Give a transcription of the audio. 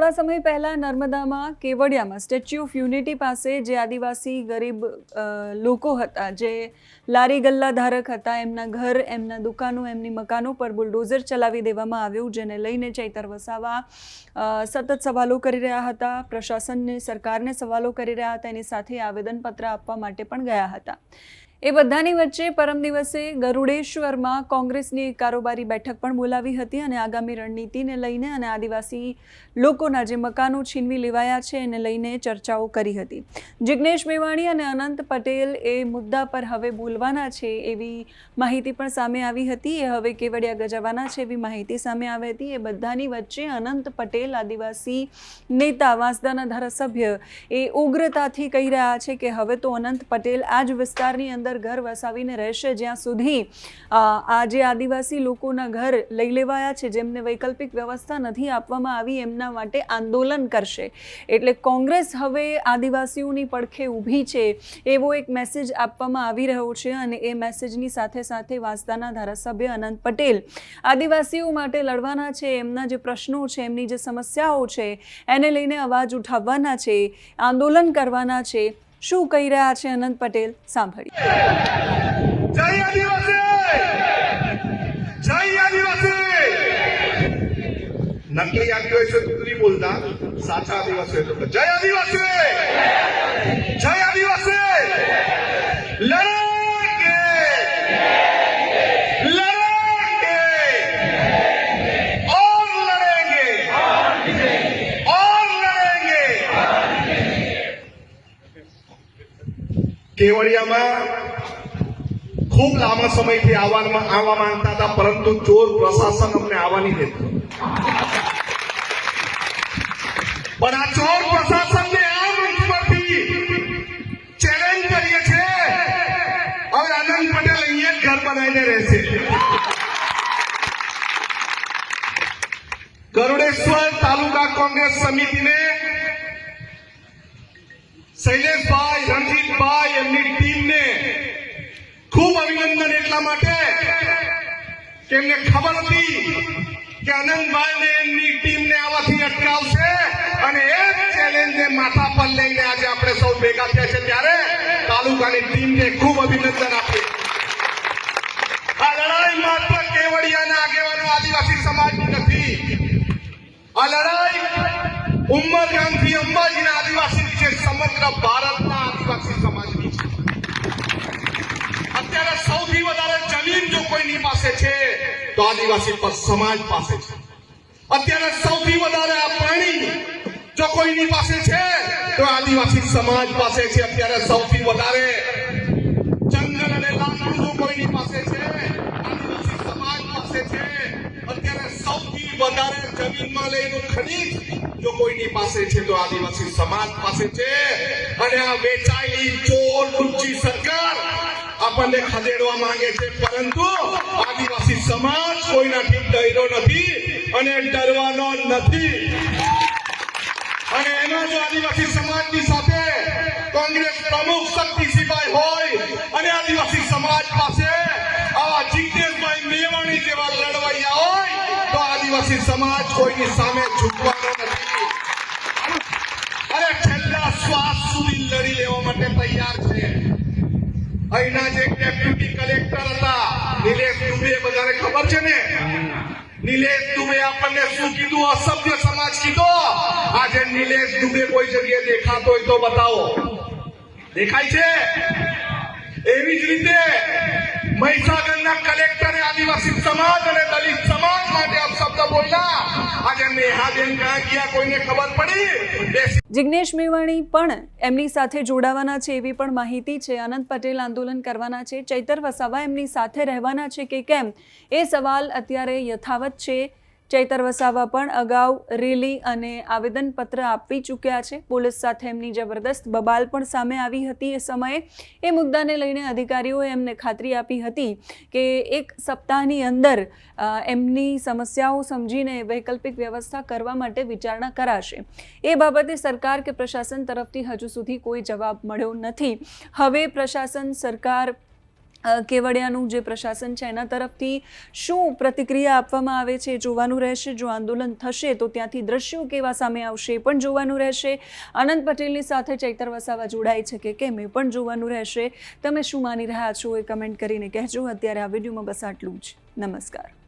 થોડા સમય પહેલા નર્મદામાં કેવડિયામાં સ્ટેચ્યુ ઓફ યુનિટી પાસે જે આદિવાસી ગરીબ લોકો હતા, જે લારી ગલ્લા ધારક હતા, એમના ઘર, એમના દુકાનો, એમની મકાનો પર બુલડોઝર ચલાવી દેવામાં આવ્યું, જેને લઈને ચૈતર વસાવા સતત સવાલો કરી રહ્યા હતા, પ્રશાસનને, સરકારને સવાલો કરી રહ્યા હતા, એની સાથે આવેદનપત્ર આપવા માટે પણ ગયા હતા. એ બધાની વચ્ચે પરમ દિવસે ગરુડેશ્વરમાં કોંગ્રેસની કારોબારી બેઠક પણ બોલાવી હતી અને આગામી રણનીતિને લઈને અને આદિવાસી લોકોના જે મકાનો છીનવી લેવાયા છે એને લઈને ચર્ચાઓ કરી હતી. જિજ્ઞેશ મેવાણી અને અનંત પટેલ એ મુદ્દા પર હવે બોલવાના છે એવી માહિતી પણ સામે આવી હતી. એ હવે કેવડિયા ગજાવાના છે એવી માહિતી સામે આવી હતી. એ બધાની વચ્ચે અનંત પટેલ, આદિવાસી નેતા, વાંસદાના ધારાસભ્ય એ ઉગ્રતાથી કહી રહ્યા છે કે હવે તો અનંત પટેલ આ જ વિસ્તારની અંદર ઘર વસાવીને રહેશે, જ્યાં સુધી આ જે આદિવાસી લોકોના ઘર લઈ લેવાયા છે, જેમને વૈકલ્પિક વ્યવસ્થા નથી આપવામાં આવી, એમના માટે આંદોલન કરશે. એટલે કોંગ્રેસ હવે આદિવાસીઓની પડખે ઊભી છે, એવો એક મેસેજ આપવામાં આવી રહ્યો છે અને એ મેસેજની સાથે સાથે વાંસદાના ધારાસભ્ય અનંત પટેલ આદિવાસીઓ માટે લડવાના છે, એમના જે પ્રશ્નો છે, એમની જે સમસ્યાઓ છે, એને લઈને અવાજ ઉઠાવવાના છે, આંદોલન કરવાના છે. શું કહી રહ્યા છે અનંત પટેલ? સાંભળી જય આદિવાસી! જય આદિવાસી! નકલી આદિવાસી તો નહીં બોલતા. સાચા આદિવાસી તો જય આદિવાસી! જય આદિવાસી! લડેંગે કેવડિયામાં ખૂબ લાંબા સમયથી આવવામાં આવવા માંગતા હતા, પરંતુ ચોર પ્રશાસન અમને આવવા દેતું પણ આ ચોર પ્રશાસનને આ મંચ પરથી ચેલેન્જ કરીએ છે હવે આનંદ પટેલ અહીંયા જ ઘર બનાવીને રહેશે. ગરુડેશ્વર તાલુકા કોંગ્રેસ સમિતિને શૈલેષભાઈ રણજીતભાઈ એમની ટીમને ખૂબ અભિનંદન એટલા માટે કે એમને ખબર હતી કે અનંતભાઈને એમની ટીમને આવાથી અટકાવશે અને એ ચેલેન્જને માથા પર લઈને આજે આપણે સૌ ભેગા થયા છે ત્યારે તાલુકાની ટીમને ખૂબ અભિનંદન આપીએ. આ લડાઈ માત્ર કેવડિયાના આગેવાનો આદિવાસી સમાજની નથી. આ લડાઈ ઉમરગામથી અંબાજીના આદિવાસી સમગ્ર ભારતના આદિવાસી સમાજની છે. અત્યારે સૌથી વધારે જમીન જો કોઈની પાસે છે, તો આદિવાસી સમાજ પાસે છે. અત્યારે સૌથી વધારે આ પાણી જો કોઈની પાસે છે, તો આદિવાસી સમાજ પાસે છે. અત્યારે સૌથી વધારે વધારે જમીનમાં લઈને ખનીજ જો કોઈની પાસે છે તો આદિવાસી સમાજ પાસે છે. અને આ વેચાયેલી ચોર લુચ્ચી સરકાર આપણને ખદેડવા માંગે છે. પરંતુ આદિવાસી સમાજ કોઈનાથી ડરો નથી અને ડરવાનો નથી. અને એના જો આદિવાસી સમાજની સાથે કોંગ્રેસ પ્રમુખ શક્તિસિંહભાઈ હોય અને આદિવાસી સમાજ પાસે આવા જિજ્ઞેશભાઈ મેવાણી જેવા લડવૈયા હોય તો આદિવાસી સમાજ કોઈની સામે ઝૂકવાનો નથી. અને છેલ્લા શ્વાસ સુધી લડી લેવા માટે તૈયાર છે. અહીંના જે ડેપ્યુટી કલેક્ટર હતા, નિલેશ દુબે, બધાને ખબર છે ને? નિલેશ દુબે આપણને શું કીધું? અસભ્ય સમાજ કીધો. આજે નિલેશ દુબે કોઈ જગ્યાએ દેખાતો હોય તો બતાવો. દેખાય છે? એવી જ રીતે મહીસાગરના કલેક્ટરે આદિવાસી સમાજ અને નેહાબેન જિગ્નેશ મેવાણી પણ એમની સાથે જોડાવાના છે એવી પણ માહિતી છે. અનંત પટેલ આંદોલન કરવાના છે. ચૈતર વસાવા એમની સાથે રહેવાના છે કે કેમ? એ સવાલ અત્યારે યથાવત છે. ચૈતર વસાવા પણ અગાઉ રેલી અને આવેદનપત્ર આપી ચૂક્યા છે. પોલીસ સાથે એમની જબરદસ્ત બબાલ પણ સામે આવી હતી. એ સમયે એ મુદ્દાને લઈને અધિકારીઓએ એમને ખાતરી આપી હતી કે એક સપ્તાહની અંદર એમની સમસ્યાઓ સમજીને વૈકલ્પિક વ્યવસ્થા કરવા માટે વિચારણા કરાશે. એ બાબતે સરકાર કે પ્રશાસન તરફથી હજુ સુધી કોઈ જવાબ મળ્યો નથી. હવે પ્રશાસન, સરકાર કેવડિયાનું જે પ્રશાસન છે, એના તરફથી શું પ્રતિક્રિયા આપવામાં આવે છે? જોવાનું રહેશે. જો આંદોલન થશે, તો ત્યાંથી દ્રશ્યો કેવા સામે આવશે, એ પણ જોવાનું રહેશે. આનંદ પટેલની સાથે ચૈતર વસાવા જોડાય છે કે કેમ, એ પણ જોવાનું રહેશે. તમે શું માની રહ્યા છો, એ કમેન્ટ કરીને કહેજો. અત્યારે આ વિડીયોમાં બસ આટલું જ. નમસ્કાર.